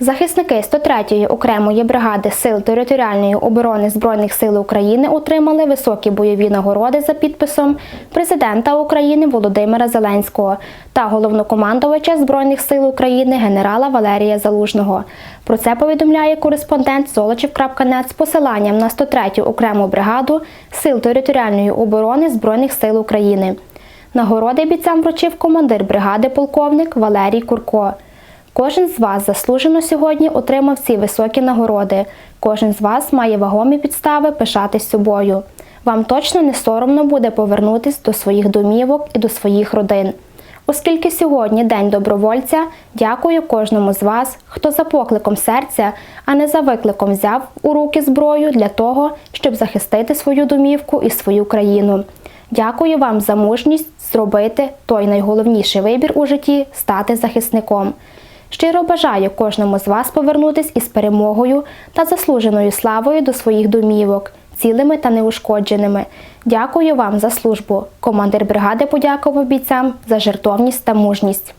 Захисники 103-ї окремої бригади Сил територіальної оборони Збройних сил України отримали високі бойові нагороди за підписом президента України Володимира Зеленського та головнокомандувача Збройних сил України генерала Валерія Залужного. Про це повідомляє кореспондент Золочів.нет з посиланням на 103-ю окрему бригаду Сил територіальної оборони Збройних сил України. Нагороди бійцям вручив командир бригади полковник Валерій Курко. Кожен з вас заслужено сьогодні отримав ці високі нагороди. Кожен з вас має вагомі підстави пишатись собою. Вам точно не соромно буде повернутись до своїх домівок і до своїх родин. Оскільки сьогодні День добровольця, дякую кожному з вас, хто за покликом серця, а не за викликом взяв у руки зброю для того, щоб захистити свою домівку і свою країну. Дякую вам за мужність зробити той найголовніший вибір у житті стати захисником. Щиро бажаю кожному з вас повернутись із перемогою та заслуженою славою до своїх домівок, цілими та неушкодженими. Дякую вам за службу. Командир бригади подякував бійцям за жертовність та мужність.